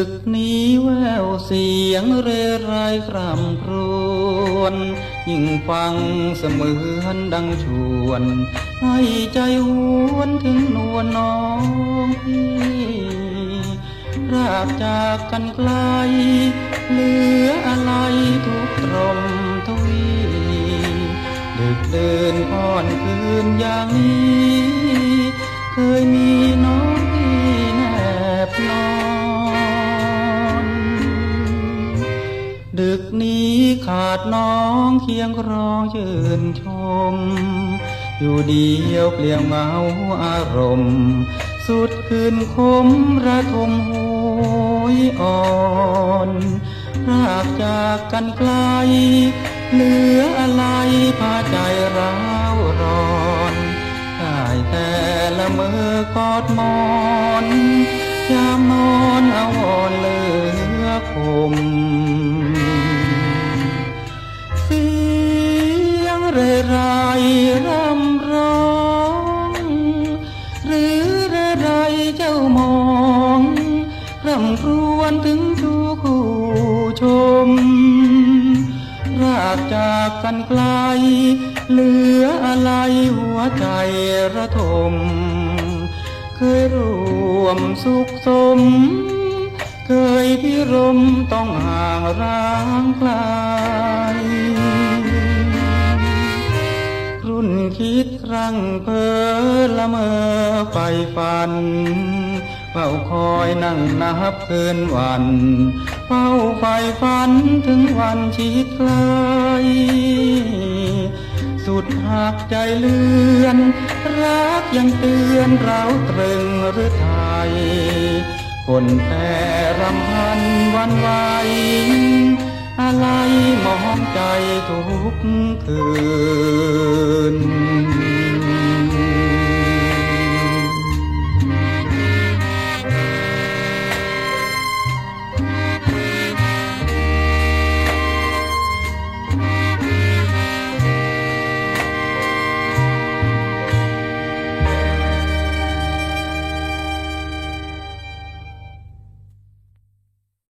ึกนี้แววเสียงเรไรคร่ำครวญยิ่งฟังเสมือนดังชวน ให้ใจหวนถึงนวลน้องพี่รากจากกันไกล เหลืออะไรทุกตรมทวีดึกเดินอ่อนคืนอย่างนี้ เคยมีน้องพี่แนบนอน ดน้องเคียงครองยืนชม อยู่เดียวเปลี่ยงเหงาอารมณ์ สุดคืนคมระทมหยอ่อนรากจากกันไกล เหลืออะไรพาใจร้าวร้อนได้แต่ละมือกอดมอนยามนอนเอาวอนเหลือคม ไรรำร้อง หรือเรไรเจ้ามองรำครวญถึงชูคู่ชม รากจากกันไกล เหลืออะไรหัวใจระทม เคยรวมสุขสม เคยพิรมต้องห่างร้างไกล คิดครั้งเพอละเมอไฟฝันเฝ้าคอยนั่งนับคืนวันเฝ้าไฟฝันถึงวันชิดไกลสุดหักใจเลือน รักยังเตือนเราตรึงหรือไทย คนแพ้รำพันวันไหวอะไรมองใจทุกคืน